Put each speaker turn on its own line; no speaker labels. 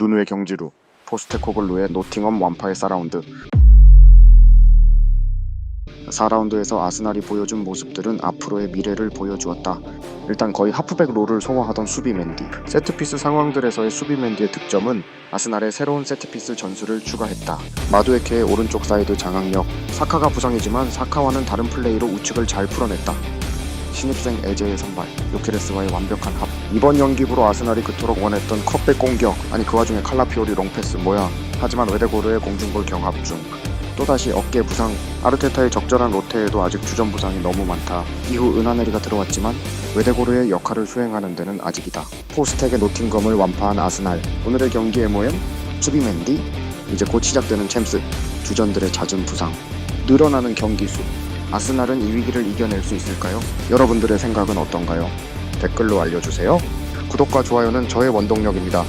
누누의 경지루, 포스테코글루의 노팅엄 완파의 4라운드 4라운드에서 아스날이 보여준 모습들은 앞으로의 미래를 보여주었다. 일단 거의 하프백 롤을 소화하던 수비 맨디. 세트피스 상황들에서의 수비 맨디의 득점은 아스날의 새로운 세트피스 전술을 추가했다. 마두에케의 오른쪽 사이드 장악력. 사카가 부상이지만 사카와는 다른 플레이로 우측을 잘 풀어냈다. 신입생 에제의 선발, 요케레스와의 완벽한 합. 이번 연기부로 아스날이 그토록 원했던 컵백 공격, 아니 그 와중에 칼라피오리 롱패스 뭐야. 하지만 웨데고르의 공중골 경합 중. 또다시 어깨 부상, 아르테타의 적절한 로테에도 아직 주전 부상이 너무 많다. 이후 은하네리가 들어왔지만 웨데고르의 역할을 수행하는 데는 아직이다. 포스텍의 노팅검을 완파한 아스날. 오늘의 경기의 모양? 수비 맨디? 이제 곧 시작되는 챔스. 주전들의 잦은 부상. 늘어나는 경기 수. 아스날은 이 위기를 이겨낼 수 있을까요? 여러분들의 생각은 어떤가요? 댓글로 알려주세요. 구독과 좋아요는 저의 원동력입니다.